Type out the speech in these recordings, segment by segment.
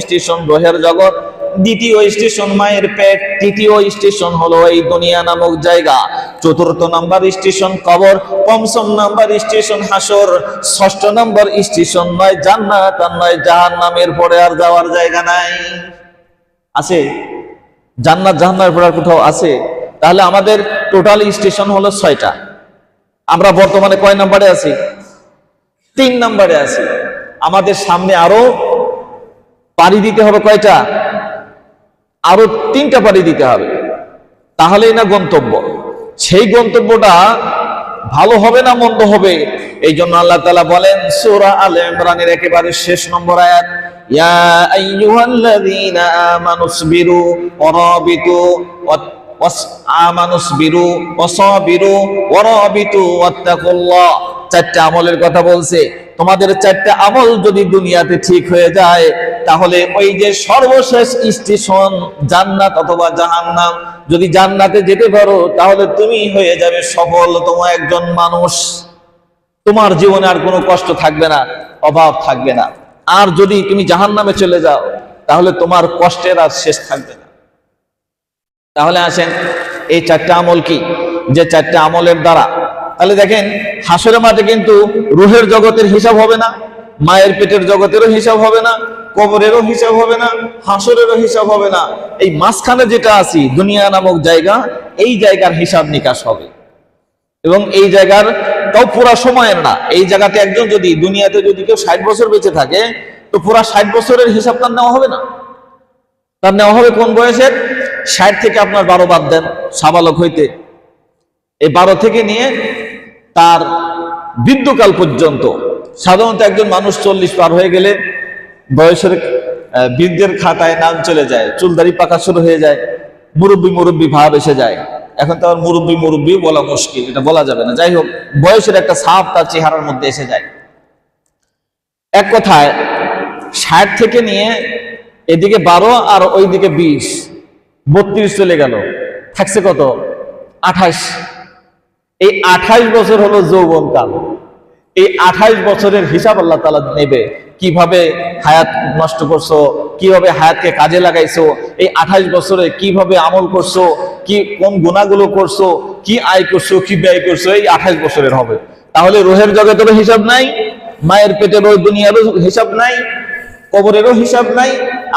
Station, গ্রহের জগৎ। দ্বিতীয় স্টেশন, মায়ের পেট। তৃতীয় স্টেশন হলো এই দুনিয়া নামক জায়গা। চতুর্থ নাম্বার স্টেশন কবর। পঞ্চম নাম্বার স্টেশন হাসর। ষষ্ঠ নাম্বার স্টেশন নয় জান্নাত আর নয় জাহান নামের পরে আর যাওয়ার জায়গা নাই। আছে? জান্নাত, জাহান্নামের পরে আর কোথাও আছে? তাহলে আমাদের টোটাল স্টেশন হলো ছয়টা। আমরা বর্তমানে কয় নাম্বারে আছি? তিন নাম্বারে আছি। আমাদের সামনে আরও পাড়ি দিতে হবে কয়টা? আরও তিনটা পাড়ি দিতে হবে। তাহলেই না গন্তব্য। সেই গন্তব্যটা ভালো হবে না মন্দ হবে? এই জন্য আল্লাহ তালা বলেন, সূরা আল ইমরানের একেবারে শেষ নম্বর আয়াত চারটা আমলের কথা বলছে। তোমাদের চারটা আমল যদি দুনিয়াতে ঠিক হয়ে যায়, তাহলে ওই যে সর্বশেষ স্টেশন, জান্নাত অথবা জাহান্নাম, যদি জান্নাতে যেতে পারো, তাহলে তুমি হয়ে যাবে সফলতম একজন মানুষ। তোমার জীবনে আর কোনো কষ্ট থাকবে না, অভাব থাকবে না। আর যদি তুমি জাহান্নামে চলে যাও, তাহলে তোমার কষ্টের আর শেষ থাকবে না। তাহলে আসেন, এই চারটা আমল কি? যে চারটা আমলের দ্বারা তাহলে দেখেন, হাসরের মাঠে কিন্তু রুহের জগতের হিসাব হবে না, মায়ের পেটের জগতেরও হিসাব হবে না, কবরেরও হিসাব হবে না, হাসরেরও হিসাব হবে না। এই মাঝখানে যেটা আছি, দুনিয়া নামক জায়গা, এই জায়গার হিসাব নিকাশ হবে। এবং এই জায়গার তাও পুরা সময়ের না। এই জায়গাতে একজন যদি, দুনিয়াতে যদি কেউ ষাট বছর বেঁচে থাকে, তো পুরা ষাট বছরের হিসাব তার নেওয়া হবে না। তার নেওয়া হবে কোন বয়সের? ষাট থেকে আপনার বারো বাদ দেন, সাবালক হইতে। এই বারো থেকে নিয়ে তার বৃদ্ধকাল পর্যন্ত, সাধারণত একজন মানুষ চল্লিশ পার হয়ে গেলে বয়সের বৃদ্ধের খাতায় নাম চলে যায় চুলদারি পাকা শুরু হয়ে যায়, মুরব্বী মুরব্বী ভাব এসে যায়। এখন তো আর মুরব্বী মুরব্বী বলা মুশকিল, এটা বলা যাবে না। যাই হোক, বয়সের একটা সাপ তার চেহারার মধ্যে এসে যায়। এক কথায়, ষাট থেকে নিয়ে এদিকে বারো আর ওইদিকে বিশ, বত্রিশ চলে গেল। থাকছে কত? আঠাশ। এই আঠাইশ বছর হলো যৌবনকাল এই আঠাইশ বছরের হিসাব আল্লাহ তালা নেবে। কীভাবে হায়াত নষ্ট করছ, কীভাবে হায়াতকে কাজে লাগাইছো, এই আঠাইশ বছরে কীভাবে আমল করছ, কি, কোন গুণাগুলো করছ, কি আয় করছ, কি ব্যয় করছ, এই আঠাইশ বছরের হবে। তাহলে রোহের জগতেরও হিসাব নাই, মায়ের পেটের দুনিয়ারও হিসাব নাই, কবরেরও হিসাব নাই,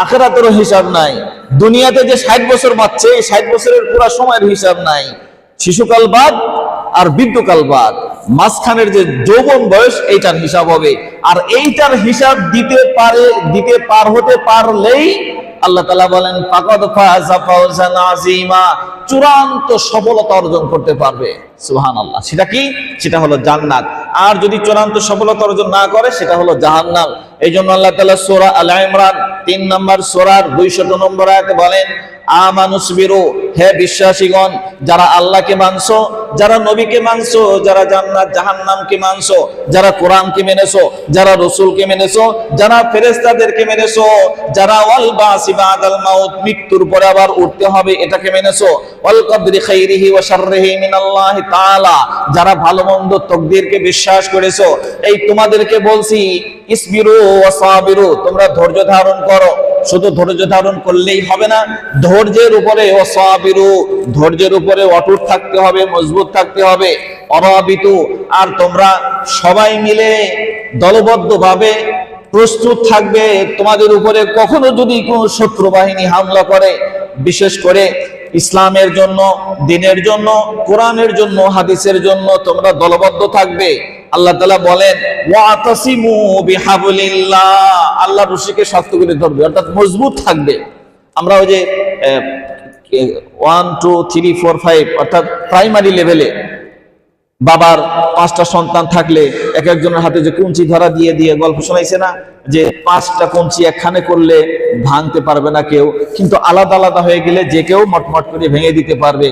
আখেরাতেরও হিসাব নাই। দুনিয়াতে যে ষাট বছর বাচ্চে এই ষাট বছরের পুরা সময়ের হিসাব নাই। শিশুকাল বাদ আর বৃদ্ধকাল বাদ। মাঝখানের যে যৌবন বয়স, এইটার হিসাব হবে। আর এইটার হিসাব দিতে পারে, দিতে পার হতে পারলেই আল্লাহ তালা বলেন, ফাকাদ আযীমা। চূড়ান্ত সফলতা অর্জন করতে পারবে। সুবহানাল্লাহ। সেটা কি? সেটা হলো জান্নাত। আর যদি চূড়ান্ত সফলতা অর্জন না করে, সেটা হলো জাহান্নাম। এই জন্য আল্লাহ তাআলা সূরা আল ইমরান 3 নম্বর সূরার 200 নম্বর আয়াতে বলেন যারা মানছো, যারা মৃত্যুর পরে আবার উঠতে হবে এটাকে মেনেছো। যারা ভালো মন্দ তকদিরকে বিশ্বাস করেছ, এই তোমাদেরকে বলছি তোমরা ধৈর্য ধারণ করো। শুধু ধৈর্য ধারণ করলেই হবে না, ধৈর্যের উপরে অসাবিরু ধৈর্যের উপরে অটুট থাকতে হবে, মজবুত থাকতে হবে। অরাবিতু আর তোমরা সবাই মিলে দলবদ্ধ ভাবে প্রস্তুত থাকবে। তোমাদের উপরে কখনো যদি কোনো শত্রু বাহিনী হামলা করে, বিশেষ করে ইসলামের জন্য, দিনের জন্য, কোরআনের জন্য, হাদিসের জন্য, তোমরা দলবদ্ধ থাকবে। আল্লাহ তালা বলেন আল্লাহ রশিকে শক্ত করে ধরবে, অর্থাৎ মজবুত থাকবে। আমরা ওই যে one two three four five অর্থাৎ প্রাইমারি লেভেলে বাবার পাঁচটা সন্তান থাকলে এক একজনের হাতে যে কুঞ্চি ধরা দিয়ে দিয়ে গল্প শোনাইছে না? যে পাঁচটা কুঞ্চি একখানে করলে ভাঙতে পারবে না কেউ, কিন্তু আলাদা আলাদা হয়ে গেলে যে কেউ মটমট করে ভেঙে দিতে পারবে।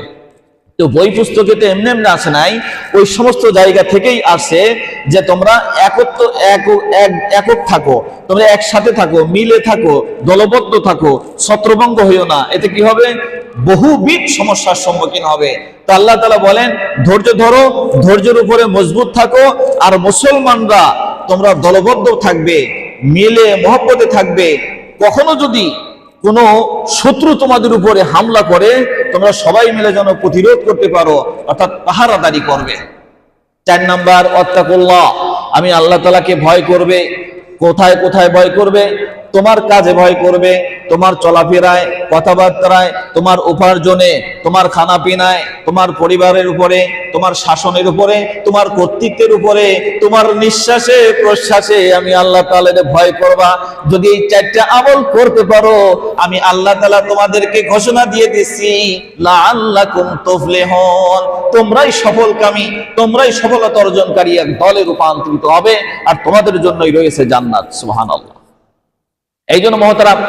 তো বই পুস্তকে তো এমনি এমনি আসে নাই, ওই সমস্ত জায়গা থেকেই আসে যে তোমরা একত্র এক এক- একক থাকো, তোমরা একসাথে থাকো, মিলে থাকো, দলবদ্ধ থাকো, ছত্রভঙ্গ হইও না। এতে কি হবে? বহুবিধ সমস্যার সম্মুখীন হবে। তো আল্লাহ তালা বলেন, ধৈর্য ধরো, ধৈর্যের উপরে মজবুত থাকো, আর মুসলমানরা তোমরা দলবদ্ধ থাকবে, মিলে মহব্বতে থাকবে। কখনো যদি কোনো শত্রু তোমাদের উপরে হামলা করে, তোমরা সবাই মিলে যেন প্রতিরোধ করতে পারো, অর্থাৎ পাহারাদারি করবে। চার নাম্বার অত্যাকল্লা আমি আল্লাহ তালাকে ভয় করবে। কোথায় কোথায় ভয় করবে? তোমার কাজে ভয় করবে, তোমার চলাফেরায়, কথাবার্তায়, তোমার উপার্জনে, তোমার খানা পিনায় তোমার পরিবারের উপরে, তোমার শাসনের উপরে, তোমার কর্তৃত্বের উপরে, তোমার নিঃশ্বাসে, প্রশ্বাসে আমি আল্লাহ তালের ভয় করবা। যদি এই চারটা আমল করতে পারো, আমি আল্লাহ তালা তোমাদেরকে ঘোষণা দিয়ে দিচ্ছি লা আল্লাহ কুম তোমরাই সফলকামী, তোমরাই সফলতা অর্জনকারী এক দলে রূপান্তরিত হবে, আর তোমাদের জন্যই রয়েছে জান্নাত, সুবহানাল্লাহ। এই জন্য মহতারাম।